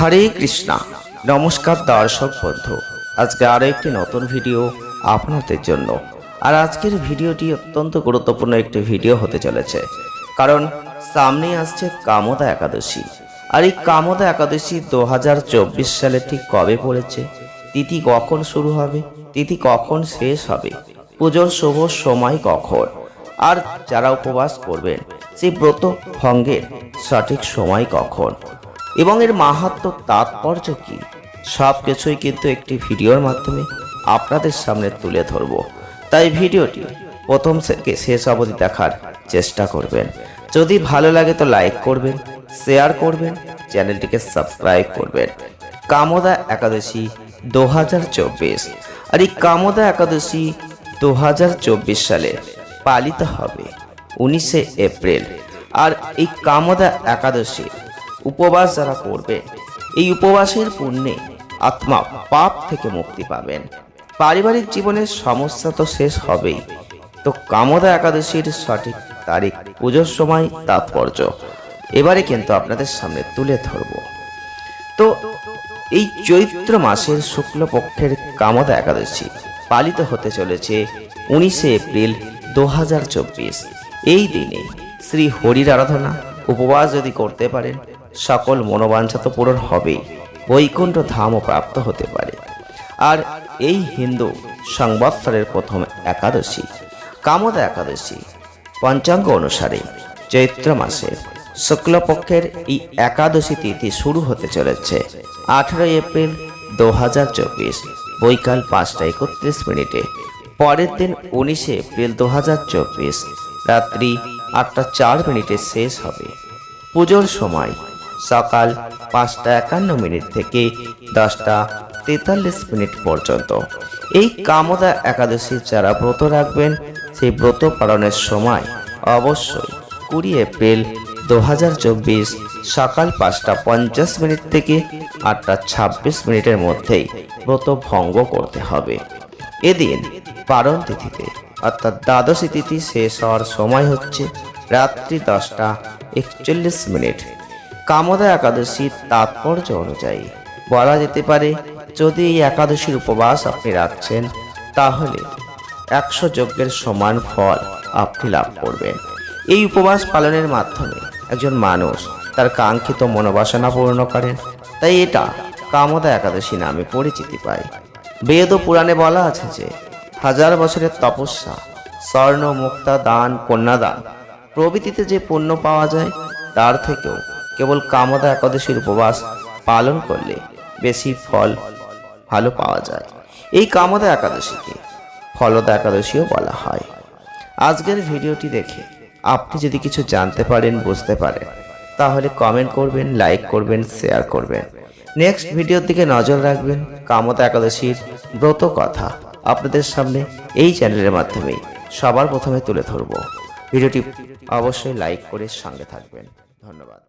হরে কৃষ্ণা। নমস্কার দর্শক বন্ধু। আজকে আরও একটি নতুন ভিডিও আপনাদের জন্য। আর আজকের ভিডিওটি অত্যন্ত গুরুত্বপূর্ণ একটি ভিডিও হতে চলেছে। কারণ সামনেই আসছে কামদা একাদশী। আর এই কামদা একাদশী দু সালে ঠিক কবে পড়েছে? তিথি কখন শুরু হবে? তিথি কখন শেষ হবে? পুজোর শুভ সময় কখন? আর যারা উপবাস করবেন, সেই ব্রত ভঙ্গের সঠিক সময় কখন? এবং এর মাহাত্ম তাৎপর্য কি? সব কিছুই কিন্তু একটি ভিডিওর মাধ্যমে আপনাদের সামনে তুলে ধরব। তাই ভিডিওটি প্রথম থেকে শেষ অবধি দেখার চেষ্টা করবেন। যদি ভালো লাগে তো লাইক করবেন, শেয়ার করবেন, চ্যানেলটিকে সাবস্ক্রাইব করবেন। কামদা একাদশী দু হাজার চব্বিশ। আর এই কামদা একাদশী দু হাজার চব্বিশ সালে পালিত হবে উনিশে এপ্রিল। আর এই কামদা একাদশী উপবাস যারা করবে, এই উপবাসের পুণ্যে আত্মা পাপ থেকে মুক্তি পাবেন। পারিবারিক জীবনের সমস্যা তো শেষ হবেই। তো কামদা একাদশীর সঠিক তারিখ পুজোর সময় তাৎপর্য। এবারে কিন্তু আপনাদের সামনে তুলে ধরব। তো এই চৈত্র মাসের শুক্লপক্ষের কামদা একাদশী পালিত হতে চলেছে উনিশে এপ্রিল দু হাজার চব্বিশ। এই দিনে শ্রী হরির আরাধনা, উপবাস যদি করতে পারেন সকল মনোবাঞ্ছা তো পূরণ হবেই। বৈকুণ্ঠ ধামও প্রাপ্ত হতে পারে। আর এই হিন্দু সংবৎসরের প্রথম একাদশী, কামদা একাদশী, পঞ্চাঙ্গ অনুসারে চৈত্র মাসের শুক্লপক্ষের এই একাদশী তিথি শুরু হতে চলেছে আঠেরোই এপ্রিল দু হাজার চব্বিশ, বৈকাল পাঁচটা একত্রিশ মিনিটে। পরের দিন উনিশে এপ্রিল দু হাজার চব্বিশ, রাত্রি আটটা চার মিনিটে শেষ হবে। পুজোর সময় সকাল পাঁচটা একান্ন মিনিট থেকে দশটা তেতাল্লিশ মিনিট পর্যন্ত। এই কামদা একাদশীর যারা ব্রত রাখবেন, সেই ব্রত পালনের সময় অবশ্যই কুড়ি এপ্রিল দু হাজার চব্বিশ সকাল পাঁচটা পঞ্চাশ মিনিট থেকে আটটা ছাব্বিশ মিনিটের মধ্যেই ব্রত ভঙ্গ করতে হবে। এদিন পারণ তিথিতে, অর্থাৎ দ্বাদশী তিথি শেষ হওয়ার সময় হচ্ছে রাত্রি দশটা একচল্লিশ মিনিট। কামদা একাদশীর তাৎপর্য অনুযায়ী বলা যেতে পারে, যদি এই একাদশীর উপবাস আপনি রাখছেন, তাহলে একশো যজ্ঞের সমান ফল আপনি লাভ করবেন। এই উপবাস পালনের মাধ্যমে একজন মানুষ তার কাঙ্ক্ষিত মনোবাসনা পূর্ণ করেন, তাই এটা কামদা একাদশী নামে পরিচিতি পায়। বেদ ও পুরাণে বলা আছে যে, হাজার বছরের তপস্যা স্বর্ণ মুক্তা দান, কন্যাদান প্রভৃতিতে যে পুণ্য পাওয়া যায়, তার থেকেও কেবল কামদা একাদশীর উপবাস পালন করলে বেশি ফল ভালো পাওয়া যায়। এই কামদা একাদশীকে ফলদা একাদশীও বলা হয়। আজকের ভিডিওটি দেখে আপনি যদি কিছু জানতে পারেন, বুঝতে পারেন, তাহলে কমেন্ট করবেন লাইক করবেন শেয়ার করবেন। নেক্সট ভিডিওর দিকে নজর রাখবেন কামতা একাদশীর ব্রত কথা আপনাদের সামনে এই চ্যানেলের মাধ্যমেই সবার প্রথমে তুলে ধরব। ভিডিওটি অবশ্যই লাইক করে সঙ্গে থাকবেন। ধন্যবাদ।